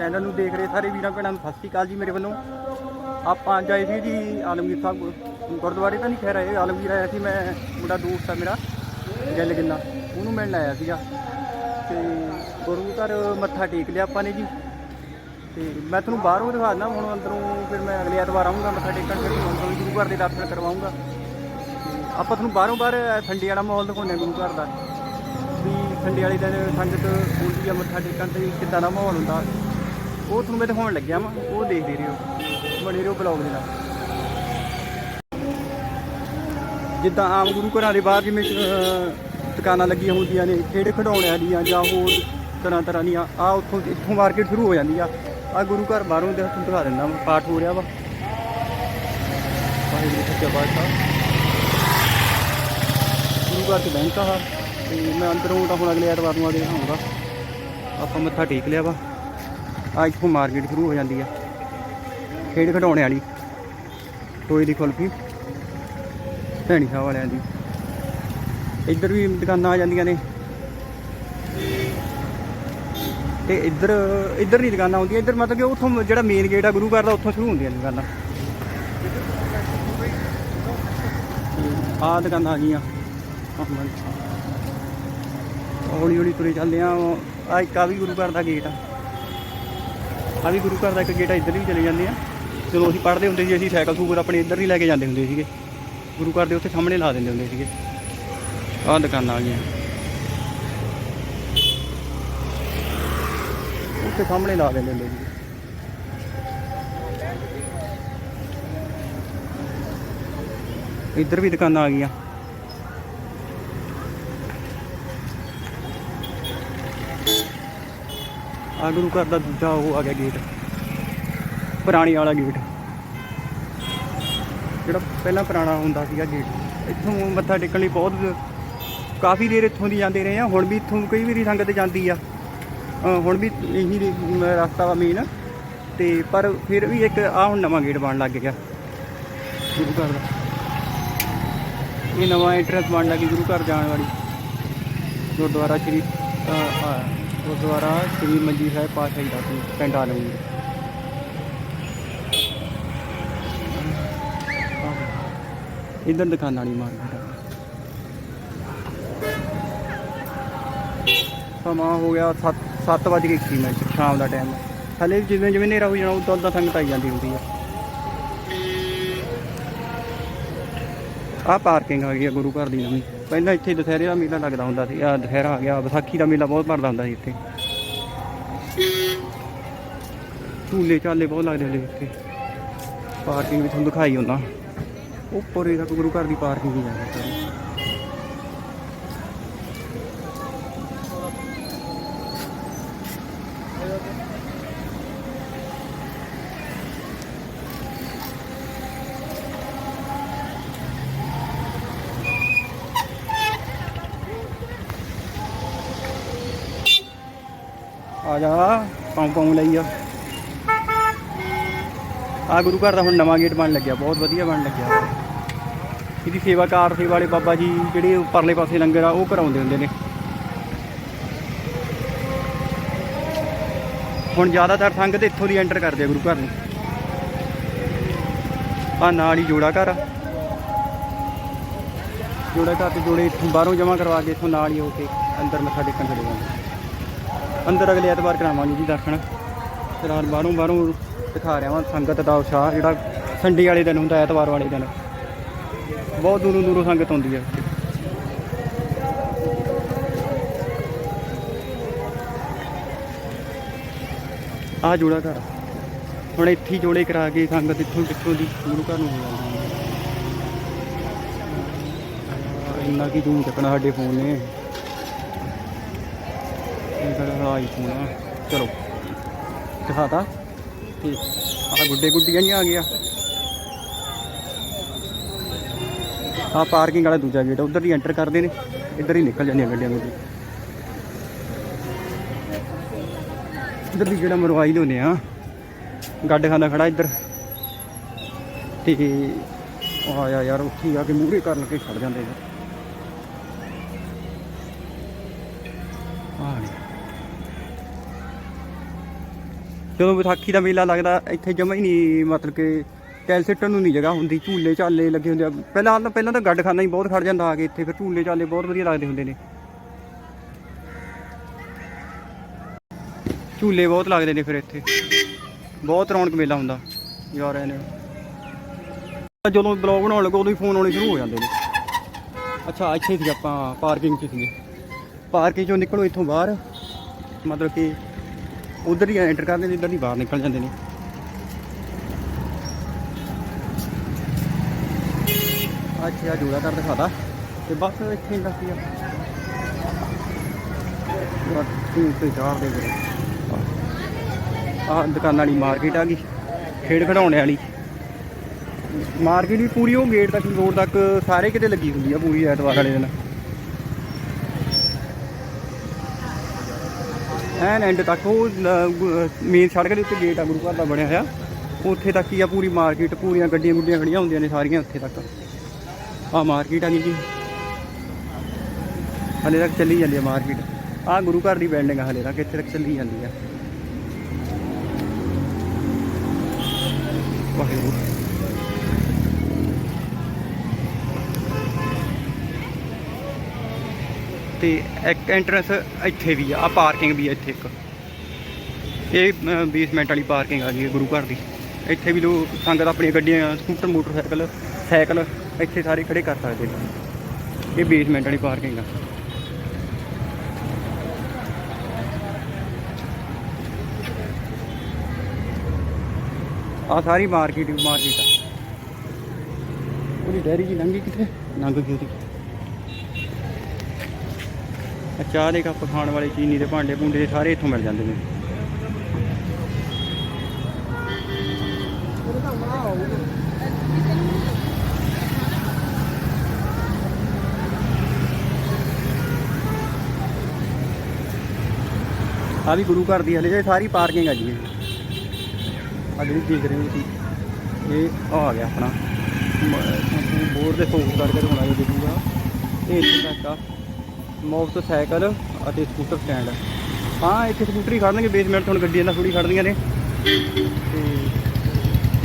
Channel ਨੂੰ ਦੇਖ ਰਹੇ ਸਾਰੇ ਵੀਰਾਂ ਭੈਣਾਂ ਨੂੰ, ਸਤਿ ਸ਼੍ਰੀ ਅਕਾਲ ਜੀ ਮੇਰੇ ਵੱਲੋਂ। ਆਪਾਂ ਅੱਜ ਆਏ ਸੀ ਜੀ ਆਲਮਗੀਰ ਸਾਹਿਬ ਗੁਰ- ਗੁਰਦੁਆਰੇ ਤਾਂ ਨਹੀਂ ਖੈਰ ਆਏ, ਆਲਮਗੀਰ ਆਇਆ ਸੀ ਮੈਂ, ਮੁੰਡਾ ਦੋਸਤ ਆ ਮੇਰਾ, ਗੱਲ ਕਿੰਨਾ ਉਹਨੂੰ ਮਿਲਣ ਆਇਆ ਸੀਗਾ। ਤੇ ਗੁਰੂ ਘਰ ਮੱਥਾ ਟੇਕ ਲਿਆ ਆਪਾਂ ਨੇ ਜੀ। ਤੇ ਮੈਂ ਤੁਹਾਨੂੰ ਬਾਹਰੋਂ ਦਿਖਾ ਦਿੰਦਾ ਹੁਣ ਅੰਦਰੋਂ ਫਿਰ ਮੈਂ ਅਗਲੇ ਐਤਵਾਰ ਆਉਂਗਾ ਮੱਥਾ ਟੇਕਣ, ਫਿਰ ਅੰਦਰੋਂ ਗੁਰੂ ਘਰ ਦੇ ਦਰਸ਼ਨ ਕਰਵਾਉਂਗਾ ਆਪਾਂ ਤੁਹਾਨੂੰ ਬਾਹਰੋਂ ਬਾਹਰ ਠੰਡੇ ਵਾਲਾ ਮਾਹੌਲ ਦਿਖਾਉਂਦੇ ਹਾਂ ਗੁਰੂ ਘਰ ਦਾ। ਵੀ ਠੰਡੇ ਵਾਲੇ ਦਿਨ ਸੰਗਤ ਹੁੰਦੀ ਆ ਮੱਥਾ ਟੇਕਣ ਤੇ, ਕਿੱਦਾਂ ਦਾ ਮਾਹੌਲ ਹੁੰਦਾ। ਉਹ ਤੁਹਾਨੂੰ ਮੈਂ ਦਿਖਾਉਣ ਲੱਗਿਆ ਵਾ, ਉਹ ਦੇਖਦੇ ਰਹੋ। ਬਣੇ ਰਹੋ ਬਲੌਗ ਦੇ ਨਾਲ। ਜਿੱਦਾਂ ਆਮ ਗੁਰੂ ਘਰਾਂ ਦੇ ਬਾਹਰ ਜਿਵੇਂ ਦੁਕਾਨਾਂ ਲੱਗੀਆਂ ਹੁੰਦੀਆਂ ਨੇ, ਖੇਡ ਖਿਡੌਣਿਆਂ ਦੀਆਂ ਜਾਂ ਹੋਰ ਤਰ੍ਹਾਂ ਤਰ੍ਹਾਂ ਦੀਆਂ ਆ ਉੱਥੋਂ ਇੱਥੋਂ ਮਾਰਕੀਟ ਸ਼ੁਰੂ ਹੋ ਜਾਂਦੀ ਆ। ਆ ਗੁਰੂ ਘਰ ਬਾਹਰੋਂ ਦੇ ਤੁਹਾਨੂੰ ਦਿਖਾ ਦਿੰਦਾ ਮੈਂ ਪਾਠ ਹੋ ਰਿਹਾ ਵਾ। ਵਾਹਿਗੁਰੂ ਸੱਚਾ ਪਾਤਸ਼ਾਹ ਗੁਰੂ ਘਰ ਚ ਬੈਂਕ ਆ, ਤੇ ਮੈਂ ਅੰਦਰੋਂ ਤਾਂ ਹੁਣ ਅਗਲੇ ਐਤਵਾਰ ਨੂੰ ਆ ਕੇ ਦਿਖਾਊਂਗਾ। ਆਪਾਂ ਮੱਥਾ ਟੇਕ ਲਿਆ ਵਾ। ਆ ਇੱਥੋਂ ਮਾਰਕੀਟ ਸ਼ੁਰੂ ਹੋ ਜਾਂਦੀ ਆ। ਖੇਡ ਖਿਡੌਣੇ ਵਾਲੀ। ਟੋਏ ਦੀ ਕੁਲਫੀ ਭੈਣੀ ਸਾਹਿਬ ਵਾਲਿਆਂ ਦੀ। ਇੱਧਰ ਵੀ ਦੁਕਾਨਾਂ ਆ ਜਾਂਦੀਆਂ ਨੇ। ਤੇ ਇੱਧਰ ਇੱਧਰ ਨਹੀਂ ਦੁਕਾਨਾਂ ਆਉਂਦੀਆਂ ਇੱਧਰ ਮਤਲਬ ਕਿ ਉੱਥੋਂ ਜਿਹੜਾ ਮੇਨ ਗੇਟ ਆ, ਗੁਰੂ ਘਰ ਦਾ ਉੱਥੋਂ ਸ਼ੁਰੂ ਹੁੰਦੀਆਂ ਦੁਕਾਨਾਂ। ਆ ਦੁਕਾਨਾਂ ਆ ਗਈਆਂ। ਹੌਲੀ ਹੌਲੀ ਤੁਰੇ ਚੱਲਦੇ ਆ। ਆ ਇੱਕ ਆ ਵੀ ਗੁਰੂ ਘਰ ਦਾ ਗੇਟ ਆ। ਆ ਵੀ ਗੁਰੂ ਘਰ ਦਾ ਇੱਕ ਗੇਟ ਆ, ਇੱਧਰ ਵੀ ਚਲੇ ਜਾਂਦੇ ਆ। ਜਦੋਂ ਅਸੀਂ ਪੜ੍ਹਦੇ ਹੁੰਦੇ ਸੀ, ਅਸੀਂ ਸਾਈਕਲ ਸੂਕਲ ਆਪਣੇ ਇੱਧਰ ਹੀ ਲੈ ਕੇ ਜਾਂਦੇ ਹੁੰਦੇ ਸੀਗੇ। ਗੁਰੂ ਘਰ ਦੇ ਉੱਥੇ ਸਾਹਮਣੇ ਲਾ ਦਿੰਦੇ ਹੁੰਦੇ ਸੀਗੇ। ਆਹ ਦੁਕਾਨਾਂ ਆ ਗਈਆਂ। ਉੱਥੇ ਸਾਹਮਣੇ ਲਾ ਦਿੰਦੇ ਹੁੰਦੇ ਸੀਗੇ। ਇੱਧਰ ਵੀ ਦੁਕਾਨਾਂ ਆ ਗਈਆਂ। ਆ ਗੁਰੂ ਘਰ ਦਾ ਦੂਜਾ ਉਹ ਆ ਗਿਆ ਗੇਟ। ਪੁਰਾਣੀ ਵਾਲਾ ਗੇਟ। ਜਿਹੜਾ ਪਹਿਲਾਂ ਪੁਰਾਣਾ ਹੁੰਦਾ ਸੀਗਾ ਗੇਟ। ਇੱਥੋਂ ਮੱਥਾ ਟੇਕਣ ਲਈ ਬਹੁਤ ਕਾਫੀ ਦੇਰ ਇੱਥੋਂ ਦੀ ਜਾਂਦੇ ਰਹੇ ਆ। ਹੁਣ ਵੀ ਇੱਥੋਂ ਕਈ ਵਾਰੀ ਸੰਗਤ ਜਾਂਦੀ ਆ। ਹੁਣ ਵੀ ਇਹੀ ਰਸਤਾ ਵਾ ਮੇਨ ਤੇ ਪਰ ਫਿਰ ਵੀ ਇੱਕ ਆ ਹੁਣ ਨਵਾਂ ਗੇਟ ਬਣ ਲੱਗ ਗਿਆ। ਗੁਰੂ ਘਰ ਦਾ। ਇਹ ਨਵਾਂ ਐਂਟਰੈਂਸ ਬਣਨ ਲੱਗੀ ਗੁਰੂ ਘਰ ਜਾਣ ਵਾਲੀ। ਗੁਰਦੁਆਰਾ ਸ਼੍ਰੀ ਗੁਰਦੁਆਰਾ ਸ਼੍ਰੀ ਮੰਜੀ ਸਾਹਿਬ ਪਾਤਸ਼ਾਹੀ ਦਾ ਪਿੰਡ ਆਲਮਗੀਰ ਇਧਰ ਦੁਕਾਨਾਂ ਵਾਲੀ ਮਾਰਕੀਟ ਸਮਾਂ ਹੋ ਗਿਆ 7 7 ਵਜੇ ਕੇ 21 ਮਿੰਟ, ਸ਼ਾਮ ਦਾ ਟਾਈਮ ਹਲੇ ਜਿਵੇਂ ਜਿਵੇਂ ਹਨੇਰਾ ਹੋ ਜਾਣਾ, ਉਦੋਂ ਉਦੋਂ ਸੰਗਤ ਆਈ ਜਾਂਦੀ ਹੁੰਦੀ ਆ। ਆ ਪਾਰਕਿੰਗ ਹੈਗੀ ਆ ਗੁਰੂ ਘਰ ਦੀ ਨਵੀਂ। ਪਹਿਲਾਂ ਇੱਥੇ ਦੁਸਹਿਰੇ ਦਾ ਮੇਲਾ ਲੱਗਦਾ ਹੁੰਦਾ ਸੀ ਆ ਦੁਸਹਿਰਾ ਆ ਗਿਆ, ਵਿਸਾਖੀ ਦਾ ਮੇਲਾ ਬਹੁਤ ਭਰਦਾ ਹੁੰਦਾ ਸੀ ਇੱਥੇ। ਝੂਲੇ ਚਾਲੇ ਬਹੁਤ ਲੱਗਦੇ ਹੁੰਦੇ ਸੀ ਇੱਥੇ। ਪਾਰਕਿੰਗ ਵੀ ਤੁਹਾਨੂੰ ਦਿਖਾਈ ਹੁੰਦਾ। ਉੱਪਰ ਇਹਦਾ ਗੁਰੂ ਘਰ ਦੀ ਪਾਰਕਿੰਗ ਵੀ ਜਾਂਦੀ ਸਾਰੀ ਆ ਜਾ, ਪੌਂ ਪੌਂ ਲਈ ਆ। ਆ ਗੁਰੂ ਘਰ ਦਾ ਹੁਣ ਨਵਾਂ ਗੇਟ ਬਣ ਲੱਗਿਆ, ਬਹੁਤ ਵਧੀਆ ਬਣ ਲੱਗਿਆ। ਇਹਦੀ ਸੇਵਾਕਾਰ ਸੇਵਾ ਵਾਲੇ ਬਾਬਾ ਜੀ ਜਿਹੜੇ ਪਰਲੇ ਪਾਸੇ ਲੰਗਰ ਆ, ਉਹ ਕਰਾਉਂਦੇ ਹੁੰਦੇ ਨੇ। ਹੁਣ ਜ਼ਿਆਦਾਤਰ ਸੰਗਤ ਇੱਥੋਂ ਦੀ ਐਂਟਰ ਕਰਦੇ ਆ ਗੁਰੂ ਘਰ ਨੂੰ। ਆ ਨਾਲ ਹੀ ਜੋੜਾ ਘਰ ਆ। ਜੋੜਾ ਘਰ ਤੇ ਜੋੜੇ ਇੱਥੋਂ ਬਾਹਰੋਂ ਜਮਾ ਕਰਵਾ ਕੇ ਇੱਥੋਂ ਨਾਲ ਹੀ ਹੋ ਕੇ ਅੰਦਰ ਮੱਥਾ ਟੇਕਣ ਚਲੇ ਜਾਂਦੇ ਅੰਦਰ ਅਗਲੇ ਐਤਵਾਰ ਕਰਾਵਾਂਗੇ ਜੀ ਦਰਸ਼ਨ। ਫਿਲਹਾਲ ਬਾਹਰੋਂ ਬਾਹਰੋਂ ਦਿਖਾ ਰਿਹਾ ਵਾਂ ਸੰਗਤ ਦਾ ਉਤਸ਼ਾਹ, ਜਿਹੜਾ ਸੰਡੇ ਵਾਲੇ ਦਿਨ ਹੁੰਦਾ, ਐਤਵਾਰ ਵਾਲੇ ਦਿਨ। ਬਹੁਤ ਦੂਰੋਂ ਦੂਰੋਂ ਸੰਗਤ ਆਉਂਦੀ ਹੈ ਆ ਜੋੜਾ ਘਰ। ਹੁਣ ਇੱਥੇ ਜੋੜੇ ਕਰਾ ਕੇ ਸੰਗਤ ਇੱਥੋਂ ਕਿੱਥੋਂ ਦੀ ਗੁਰੂ ਘਰ ਨੂੰ ਹੋ ਜਾਂਦੀ ਹੈ ਇੰਨਾ ਕੀ ਜ਼ੂਮ ਚੱਕਣਾ ਸਾਡੇ ਫੋਨ ਨੇ। ਇਹ ਆਈਫੋਨ ਆ ਚਲੋ। ਦਿਖਾਤਾ। ਤੇ ਆ ਗੁੱਡੇ ਗੁੱਡੀਆਂ ਨਹੀਂ ਆ ਗਿਆ ਆ ਪਾਰਕਿੰਗ ਵਾਲਾ ਦੂਜਾ ਗੇਟ ਉਧਰ ਦੀ ਐਂਟਰ ਕਰਦੇ ਨੇ। ਇੱਧਰ ਹੀ ਨਿਕਲ ਜਾਂਦੀਆਂ ਗੱਡੀਆਂ ਗੁੱਡੀਆਂ ਇੱਧਰ ਦੀ ਜਿਹੜਾ ਮਰਵਾਈ ਲਿਆਉਂਦੇ ਆ। ਗੱਡ ਖਾਨਾ ਖੜਾ ਇੱਧਰ। ਤੇ ਆ ਯਾਰ, ਉੱਥੇ ਆ ਕੇ ਮੂਹਰੇ ਕਰਨ ਕੇ ਖੜ ਜਾਂਦੇ ਨੇ ਜਦੋਂ ਵਿਸਾਖੀ ਦਾ ਮੇਲਾ ਲੱਗਦਾ, ਇੱਥੇ ਜਮਾ ਹੀ ਨਹੀਂ, ਮਤਲਬ ਕਿ ਟੈਲ ਸਿੱਟਣ ਨੂੰ ਨਹੀਂ ਜਗ੍ਹਾ ਹੁੰਦੀ, ਝੂਲੇ ਝਾਲੇ ਲੱਗੇ ਹੁੰਦੇ ਆ। ਪਹਿਲਾਂ ਪਹਿਲਾਂ ਤਾਂ ਗੱਡ ਖਾਨਾ ਹੀ ਬਹੁਤ ਖੜ ਜਾਂਦਾ ਆ ਕੇ ਇੱਥੇ, ਫਿਰ ਝੂਲੇ ਝਾਲੇ ਬਹੁਤ ਵਧੀਆ ਲੱਗਦੇ ਹੁੰਦੇ ਨੇ। ਝੂਲੇ ਬਹੁਤ ਲੱਗਦੇ ਨੇ ਫਿਰ ਇੱਥੇ। ਬਹੁਤ ਰੌਣਕ ਮੇਲਾ ਹੁੰਦਾ ਯਾਰ ਇਹਨੇ ਜਦੋਂ ਬਲੌਗ ਬਣਾਉਣ ਲੱਗੇ, ਉਦੋਂ ਹੀ ਫੋਨ ਆਉਣੇ ਸ਼ੁਰੂ ਹੋ ਜਾਂਦੇ ਨੇ। ਅੱਛਾ, ਇੱਥੇ ਸੀ ਆਪਾਂ, ਪਾਰਕਿੰਗ 'ਚ ਸੀਗੇ। ਪਾਰਕਿੰਗ 'ਚੋਂ ਨਿਕਲੋ ਇੱਥੋਂ ਬਾਹਰ। ਮਤਲਬ ਕਿ ਉਧਰ ਹੀ ਐਂਟਰ ਕਰਦੇ ਨੇ, ਇੱਧਰ ਹੀ ਬਾਹਰ ਨਿਕਲ ਜਾਂਦੇ ਨੇ। ਅੱਛਾ ਜੂੜਾ ਕਰ ਦਿਖਾਦਾ। ਤੇ ਬਸ ਇੱਥੇ ਹੀ ਦੱਸੀ ਆ। ਤੂੰ ਤੇ ਚਾਰ ਦੇ ਕਰੇ ਆਹ ਦੁਕਾਨਾਂ ਵਾਲੀ ਮਾਰਕੀਟ ਆ ਗਈ, ਖੇਡ ਖਡਾਉਣੇ ਵਾਲੀ। ਮਾਰਕੀਟ ਵੀ ਪੂਰੀ ਉਹ ਗੇਟ ਤੱਕ ਰੋਡ ਤੱਕ, ਸਾਰੇ ਕਿਤੇ ਲੱਗੀ ਹੁੰਦੀ ਆ ਪੂਰੀ ਐਤਵਾਰ ਵਾਲੇ ਦਿਨ। ਐਨ ਐਂਡ ਤੱਕ ਉਹ ਮੇਨ ਸੜਕ ਦੇ ਉੱਤੇ ਗੇਟ ਆ, ਗੁਰੂ ਘਰ ਦਾ ਬਣਿਆ ਹੋਇਆ। ਉੱਥੇ ਤੱਕ ਹੀ ਆ ਪੂਰੀ ਮਾਰਕੀਟ ਪੂਰੀਆਂ ਗੱਡੀਆਂ ਗੁੱਡੀਆਂ ਖੜੀਆਂ ਹੁੰਦੀਆਂ ਨੇ ਸਾਰੀਆਂ ਉੱਥੇ ਤੱਕ। ਆ ਮਾਰਕੀਟ ਆ ਗਈ ਜੀ। ਹਲੇ ਤੱਕ ਚੱਲੀ ਜਾਂਦੀ ਆ ਮਾਰਕੀਟ ਆ ਗੁਰੂ ਘਰ ਦੀ ਬਿਲਡਿੰਗ ਆ ਹਲੇ ਤੱਕ, ਇੱਥੇ ਤੱਕ ਚੱਲੀ ਜਾਂਦੀ ਆ। ਵਾਹਿਗੁਰੂ। ਤੇ ਇੱਕ ਐਂਟਰੈਂਸ ਇੱਥੇ ਵੀ ਆ ਆ ਪਾਰਕਿੰਗ ਵੀ ਆ ਇੱਥੇ ਇੱਕ। ਇਹ ਬੇਸਮੈਂਟ ਵਾਲੀ ਪਾਰਕਿੰਗ ਆ ਗਈ ਗੁਰੂ ਘਰ ਦੀ। ਇੱਥੇ ਵੀ ਲੋਕ ਸੰਗਤ ਆਪਣੀਆਂ ਗੱਡੀਆਂ ਸਕੂਟਰ ਮੋਟਰਸਾਈਕਲ, ਸਾਈਕਲ ਇੱਥੇ ਸਾਰੇ ਖੜੇ ਕਰ ਸਕਦੇ ਇਹ ਬੇਸਮੈਂਟ ਵਾਲੀ ਪਾਰਕਿੰਗ ਆ। ਆ ਸਾਰੀ ਮਾਰਕੀਟ ਮਾਰਕੀਟ ਆ। ਉਹਦੀ ਡੈਰੀ ਜੀ ਲੰਘੀ ਕਿੱਥੇ? ਲੰਘ ਗਈ ਉਹਦੀ। ਚਾਹ ਦੇ ਕੱਪ ਖਾਣ ਵਾਲੀ ਚੀਨੀ ਦੇ ਭਾਂਡੇ ਭੁੰਡੇ ਦੇ ਸਾਰੇ ਇੱਥੋਂ ਮਿਲ ਜਾਂਦੇ ਨੇ। ਆ ਵੀ ਗੁਰੂ ਘਰ ਦੀ ਹਲੇ ਜੇ ਸਾਰੀ ਪਾਰਕਿੰਗ ਆ। ਜੀ ਇਹ ਆ ਜਿਹੜੀ ਦੇਖ ਰਹੇ ਹੋ ਤੁਸੀਂ, ਇਹ ਆ ਗਿਆ ਆਪਣਾ। ਬੋਰਡ ਦੇ ਫੋਕਸ ਕਰਕੇ ਹੋਣਾ ਇਹ ਦੇਖੂਗਾ। ਇਹ ਇੱਥੇ ਤੱਕ ਆ। ਮੋਟਰਸਾਈਕਲ ਅਤੇ ਸਕੂਟਰ ਸਟੈਂਡ। ਹਾਂ, ਇੱਥੇ ਸਕੂਟਰ ਹੀ ਖੜਨਗੇ ਬੇਸਮੈਂਟ ਤੋਂ ਹੁਣ ਗੱਡੀਆਂ ਦਾ ਥੋੜੀ ਖੜਦੀਆਂ ਨੇ। ਤੇ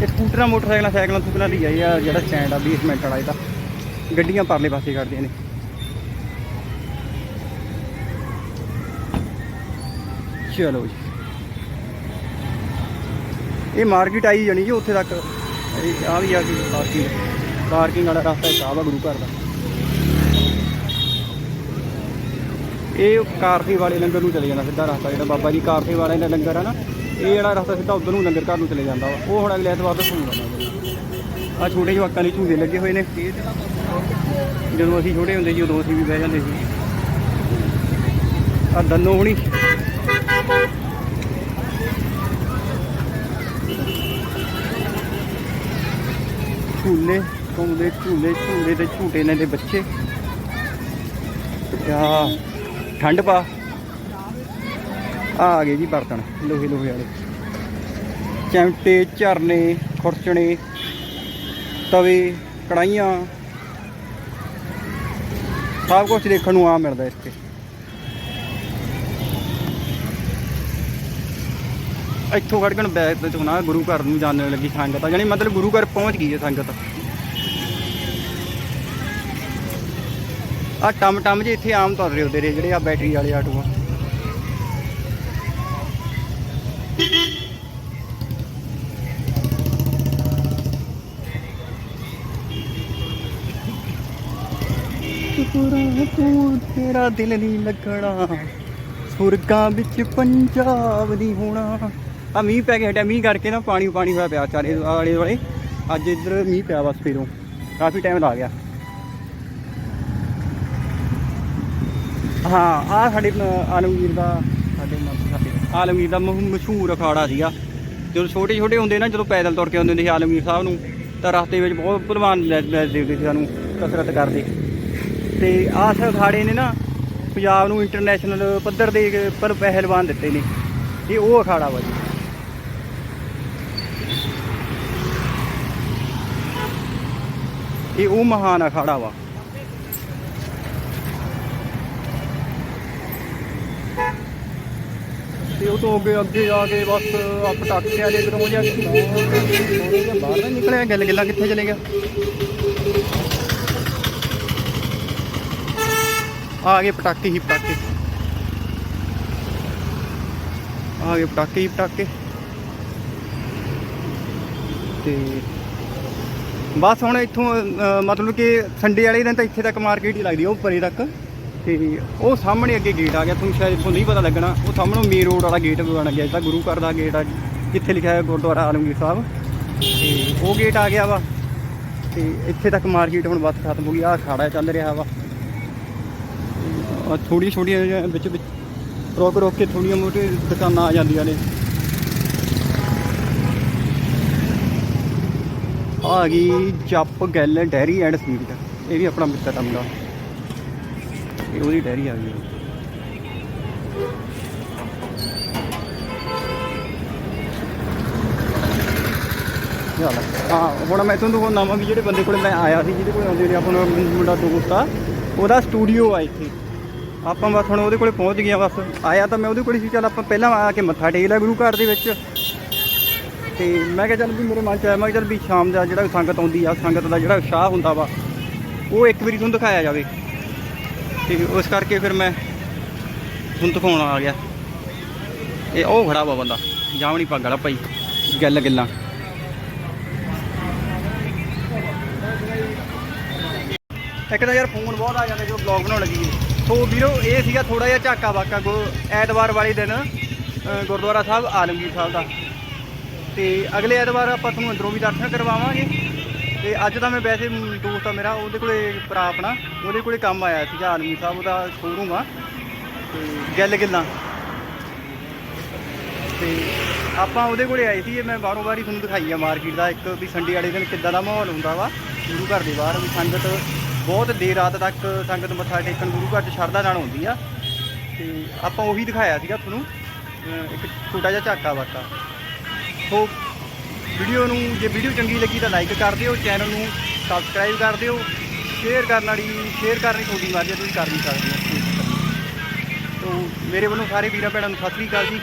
ਇਹ ਸਕੂਟਰਾਂ, ਮੋਟਰਸਾਈਕਲਾਂ, ਸਾਈਕਲਾਂ ਸੁਕਲਾਂ ਦੀ ਆ ਆ ਜਿਹੜਾ ਸਟੈਂਡ ਆ ਬੇਸਮੈਂਟ ਵਾਲਾ ਇਹਦਾ। ਗੱਡੀਆਂ ਪਰਲੇ ਪਾਸੇ ਖੜਦੀਆਂ ਨੇ। ਚਲੋ ਜੀ। ਇਹ ਮਾਰਕੀਟ ਆਈ ਜਾਣੀ ਜੀ, ਉੱਥੇ ਤੱਕ। ਇਹ ਆ ਵੀ ਆ ਗਈ ਪਾਰਕਿੰਗ ਪਾਰਕਿੰਗ ਵਾਲਾ ਰਸਤਾ ਇੱਕ ਆ ਗੁਰੂ ਘਰ ਦਾ। ਇਹ ਕਾਰਫੀ ਵਾਲੇ ਲੰਗਰ ਨੂੰ ਚਲੇ ਜਾਂਦਾ ਸਿੱਧਾ ਰਸਤਾ ਜਿਹੜਾ ਬਾਬਾ ਜੀ ਕਾਰਫੀ ਵਾਲੇ ਦਾ ਲੰਗਰ ਆ ਨਾ, ਇਹ ਜਿਹੜਾ ਰਸਤਾ ਸਿੱਧਾ ਉਧਰ ਨੂੰ ਲੰਗਰ ਘਰ ਨੂੰ ਚਲੇ ਜਾਂਦਾ ਵਾ। ਉਹ ਹੁਣ ਅਗਲੇ ਐਤਵਾਰ ਤੋਂ ਸ਼ੁਰੂ ਹੋਣਾ ਆ ਛੋਟੇ ਜਵਾਕਾਂ ਲਈ ਝੂਲੇ ਲੱਗੇ ਹੋਏ ਨੇ। ਜਦੋਂ ਅਸੀਂ ਛੋਟੇ ਹੁੰਦੇ ਸੀ, ਉਦੋਂ ਅਸੀਂ ਵੀ ਬਹਿ ਜਾਂਦੇ ਸੀ। ਆ ਦੰਨੋ ਹੁਣੀ। ਝੂਲੇ ਘੁੰਮਦੇ ਝੂਲੇ ਝੂਲੇ ਤੇ ਝੂਟੇ ਨੇ ਦੇ ਬੱਚੇ। ਆ ਠੰਡ ਪਾ। ਆ ਗਏ ਜੀ ਬਰਤਨ, ਲੋਹੇ ਲੋਹੇ ਵਾਲੇ। ਚਿਮਟੇ, ਝਰਨੇ, ਖੁਰਚਣੇ, ਤਵੇ ਕੜਾਈਆਂ ਸਭ ਕੁਝ ਦੇਖਣ ਨੂੰ ਆ ਮਿਲਦਾ ਇੱਥੇ। ਇੱਥੋਂ ਖੜ ਕੇ ਬੈਕ ਤੇ ਹੋਣਾ ਗੁਰੂ ਘਰ ਨੂੰ ਜਾਣ ਲੱਗੀ ਸੰਗਤ ਆ, ਜਾਣੀ ਮਤਲਬ ਗੁਰੂ ਘਰ ਪਹੁੰਚ ਗਈ ਹੈ ਸੰਗਤ। ਆ ਟਮ ਟਮ ਜੇ ਇੱਥੇ ਆਮ ਤੁਰ ਰਹੇ ਹੁੰਦੇ ਨੇ ਜਿਹੜੇ ਆ ਬੈਟਰੀ ਵਾਲੇ ਆਟੋ ਆ। ਟੁਕੜਾ ਤੂੰ ਤੇਰਾ ਦਿਲ ਨਹੀਂ ਲੱਗਣਾ। ਸੁਰਗਾਂ ਵਿੱਚ ਪੰਜਾਬ ਦੀ ਹੋਣਾ। ਆ ਮੀਂਹ ਪੈ ਕੇ ਹਟਿਆ, ਮੀਂਹ ਕਰਕੇ ਨਾ ਪਾਣੀ ਪਾਣੀ ਹੋਇਆ ਪਿਆ ਚਾਰੇ ਆਲੇ ਵਾਲੇ। ਅੱਜ ਇੱਧਰ ਮੀਂਹ ਪਿਆ ਬਸ ਫੇਰੋਂ ਕਾਫੀ ਟਾਈਮ ਲੱਗ ਗਿਆ। ਹਾਂ ਆ ਸਾਡੇ ਆਲਮਗੀਰ ਦਾ ਸਾਡੇ ਸਾਡੇ ਆਲਮਗੀਰ ਦਾ ਮਹ, ਮਸ਼ਹੂਰ ਅਖਾੜਾ ਸੀਗਾ। ਜਦੋਂ ਛੋਟੇ ਛੋਟੇ ਹੁੰਦੇ ਨਾ, ਜਦੋਂ ਪੈਦਲ ਤੁਰ ਕੇ ਆਉਂਦੇ ਹੁੰਦੇ ਸੀ ਆਲਮਗੀਰ ਸਾਹਿਬ ਨੂੰ, ਤਾਂ ਰਸਤੇ ਵਿੱਚ ਬਹੁਤ ਭਲਵਾਨ ਲੈ ਲੈ ਦੇਖਦੇ ਸੀ ਸਾਨੂੰ, ਕਸਰਤ ਕਰਦੇ। ਤੇ ਆਸ ਅਖਾੜੇ ਨੇ ਨਾ, ਪੰਜਾਬ ਨੂੰ ਇੰਟਰਨੈਸ਼ਨਲ ਪੱਧਰ ਦੇ ਪਰ ਪਹਿਲਵਾਨ ਦਿੱਤੇ ਨੇ। ਇਹ ਉਹ ਅਖਾੜਾ ਵਾ ਜੀ। ਇਹ ਉਹ ਮਹਾਨ ਅਖਾੜਾ ਵਾ। ਤੇ ਉਹ ਤੋਂ ਅੱਗੇ ਅੱਗੇ ਜਾ ਕੇ ਬਸ ਆ ਪਟਾਕੇ ਵਾਲੇ ਇਧਰੋਂ ਜਿਹਾ ਬਾਹਰ ਨਾ ਨਿਕਲਿਆ, ਗੱਲ ਗੱਲਾਂ ਕਿੱਥੇ ਚਲੇ ਗਿਆ? ਆ ਗਏ ਪਟਾਕੇ ਹੀ ਪਟਾਕੇ। ਆ ਗਏ ਪਟਾਕੇ ਹੀ ਪਟਾਕੇ। ਤੇ ਬਸ ਹੁਣ ਇੱਥੋਂ ਮਤਲਬ ਕਿ ਸੰਡੇ ਵਾਲੇ ਦਿਨ ਤਾਂ ਇੱਥੇ ਤੱਕ ਮਾਰਕੀਟ ਹੀ ਲੱਗਦੀ ਉਹ ਪਰੇ ਤੱਕ। ਤੇ ਉਹ ਸਾਹਮਣੇ ਅੱਗੇ ਗੇਟ ਆ ਗਿਆ। ਤੁਹਾਨੂੰ ਸ਼ਾਇਦ ਇੱਥੋਂ ਨਹੀਂ ਪਤਾ ਲੱਗਣਾ। ਉਹ ਸਾਹਮਣੇ ਮੇਨ ਰੋਡ ਵਾਲਾ ਗੇਟ ਬਣ ਗਿਆ। ਜਿੱਦਾਂ ਗੁਰੂ ਘਰ ਦਾ ਗੇਟ ਆ। ਜਿੱਥੇ ਲਿਖਿਆ ਹੈ ਗੁਰਦੁਆਰਾ ਆਲਮਗੀਰ ਸਾਹਿਬ। ਤੇ ਉਹ ਗੇਟ ਆ ਗਿਆ ਵਾ। ਤੇ ਇੱਥੇ ਤੱਕ ਮਾਰਕੀਟ ਹੁਣ ਬਸ ਖਤਮ ਹੋ ਗਈ। ਆ ਖਾੜਾ ਚੱਲ ਰਿਹਾ ਵਾ। ਆ ਥੋੜੀ ਛੋਟੀਆਂ ਵਿੱਚ ਵਿੱਚ ਰੋਕ ਰੋਕ ਕੇ ਥੋੜੀਆਂ ਮੋਟੀਆਂ ਦੁਕਾਨਾਂ ਆ ਜਾਂਦੀਆਂ ਨੇ। ਆ ਗਈ ਜੱਪ ਗੈਲ ਡੈਰੀ ਐਂਡ ਸਵੀਟ। ਇਹ ਵੀ ਆਪਣਾ ਮਿੱਤਰ ਟੰਗਾ ਇਹ ਉਹਦੀ ਡੈਰੀ ਆ ਗਈ। ਚੱਲ। ਹਾਂ, ਹੁਣ ਮੈਂ ਤੁਹਾਨੂੰ ਹੁਣ ਨਵਾਂ ਵੀ ਜਿਹੜੇ ਬੰਦੇ ਕੋਲ ਮੈਂ ਆਇਆ ਸੀ, ਜਿਹਦੇ ਕੋਲ ਆਉਂਦੇ ਨੇ ਆਪਣਾ ਮੁੰਡਾ ਦੋਸਤ ਆ, ਉਹਦਾ ਸਟੂਡੀਓ ਆ ਇੱਥੇ। ਆਪਾਂ ਬਸ ਹੁਣ ਉਹਦੇ ਕੋਲੇ ਪਹੁੰਚ ਗਏ ਬਸ ਆਇਆ ਤਾਂ ਮੈਂ ਉਹਦੇ ਕੋਲੇ ਸੀ, ਚੱਲ ਆਪਾਂ ਪਹਿਲਾਂ ਆ ਕੇ ਮੱਥਾ ਟੇਕ ਲਿਆ ਗੁਰੂ ਘਰ ਦੇ ਵਿੱਚ। ਤੇ ਮੈਂ ਕਿਹਾ ਚੱਲ ਵੀ ਮੇਰੇ ਮਨ ਚ ਆਇਆ, ਮੈਂ ਕਿਹਾ ਚੱਲ ਵੀ ਸ਼ਾਮ ਦਾ ਜਿਹੜਾ ਸੰਗਤ ਆਉਂਦੀ ਆ, ਸੰਗਤ ਦਾ ਜਿਹੜਾ ਉਤਸ਼ਾਹ ਹੁੰਦਾ ਵਾ, ਉਹ ਇੱਕ ਵਾਰੀ ਤੁਹਾਨੂੰ ਦਿਖਾਇਆ ਜਾਵੇ। ਤੇ ਉਸ ਕਰਕੇ ਫਿਰ ਮੈਂ ਹੁਣ ਦਿਖਾਉਣ ਆ ਗਿਆ। ਇਹ ਉਹ ਖੜਾ ਵਾ ਬੰਦਾ, ਜਾਮਣੀ ਪੱਗ ਵਾਲਾ ਭਾਈ, ਗੱਲ ਗੱਲਾਂ। ਇੱਕ ਤਾਂ ਯਾਰ ਫੋਨ ਬਹੁਤ ਆ ਜਾਂਦੇ ਜੋ ਬਲੌਗ ਬਣਾਉਣ ਲੱਗੀ ਸੋ ਵੀਰੋ, ਇਹ ਸੀਗਾ ਥੋੜਾ ਜਿਹਾ ਝਾਕਾ ਵਾਕਾ ਕੋ ਐਤਵਾਰ ਵਾਲੇ ਦਿਨ ਗੁਰਦੁਆਰਾ ਸਾਹਿਬ, ਆਲਮਗੀਰ ਸਾਹਿਬ ਦਾ। ਤੇ ਅਗਲੇ ਐਤਵਾਰ ਆਪਾਂ ਤੁਹਾਨੂੰ ਅੰਦਰੋਂ ਵੀ ਦਰਸ਼ਨ ਕਰਵਾਵਾਂਗੇ। ਤੇ ਅੱਜ ਤਾਂ ਮੈਂ ਵੈਸੇ ਦੋਸਤ ਆ ਮੇਰਾ, ਉਹਦੇ ਕੋਲੇ ਭਰਾ ਆਪਣਾ, ਉਹਦੇ ਕੋਲੇ ਕੰਮ ਆਇਆ ਸੀਗਾ ਆਲਮਗੀਰ ਸਾਹਿਬ, ਉਹਦਾ ਸ਼ੋਰੂਮ ਆ। ਤੇ ਗੱਲ ਗਿੱਲਾਂ। ਤੇ ਆਪਾਂ ਉਹਦੇ ਕੋਲੇ ਆਏ ਸੀ ਮੈਂ ਬਾਰੋਂ ਬਾਰੀ ਤੁਹਾਨੂੰ ਦਿਖਾਈ ਆ ਮਾਰਕੀਟ ਦਾ, ਇੱਕ ਵੀ ਸੰਡੇ ਵਾਲੇ ਦਿਨ ਕਿੱਦਾਂ ਦਾ ਮਾਹੌਲ ਹੁੰਦਾ ਵਾ, ਗੁਰੂ ਘਰ ਦੇ ਬਾਹਰ ਵੀ ਸੰਗਤ ਬਹੁਤ ਦੇਰ ਰਾਤ ਤੱਕ ਸੰਗਤ ਮੱਥਾ ਟੇਕਣ, ਗੁਰੂ ਘਰ 'ਚ ਸ਼ਰਧਾ ਨਾਲ ਆਉਂਦੀ ਆ। ਤੇ ਆਪਾਂ ਉਹੀ ਦਿਖਾਇਆ ਸੀਗਾ ਤੁਹਾਨੂੰ, ਅਹ ਇੱਕ ਛੋਟਾ ਜਿਹਾ ਝਾਕਾ ਵਾਕਾ ਸੋ ਵੀਡੀਓ ਨੂੰ ਜੇ ਵੀਡੀਓ ਚੰਗੀ ਲੱਗੀ ਤਾਂ ਲਾਈਕ ਕਰ ਦਿਓ ਚੈਨਲ ਨੂੰ ਸਬਸਕ੍ਰਾਈਬ ਕਰ ਦਿਓ ਸ਼ੇਅਰ ਕਰਨ ਵਾਲੀ ਸ਼ੇਅਰ ਕਰਨੀ ਤੁਹਾਡੀ ਮਰਜ਼ੀ ਆ, ਤੁਸੀਂ ਕਰ ਨਹੀਂ ਸਕਦੇ ਹੋ। ਤੋ ਮੇਰੇ ਵੱਲੋਂ ਸਾਰੇ ਵੀਰਾਂ ਭੈਣਾਂ ਨੂੰ ਸਤਿ ਸ੍ਰੀ ਅਕਾਲ ਜੀ।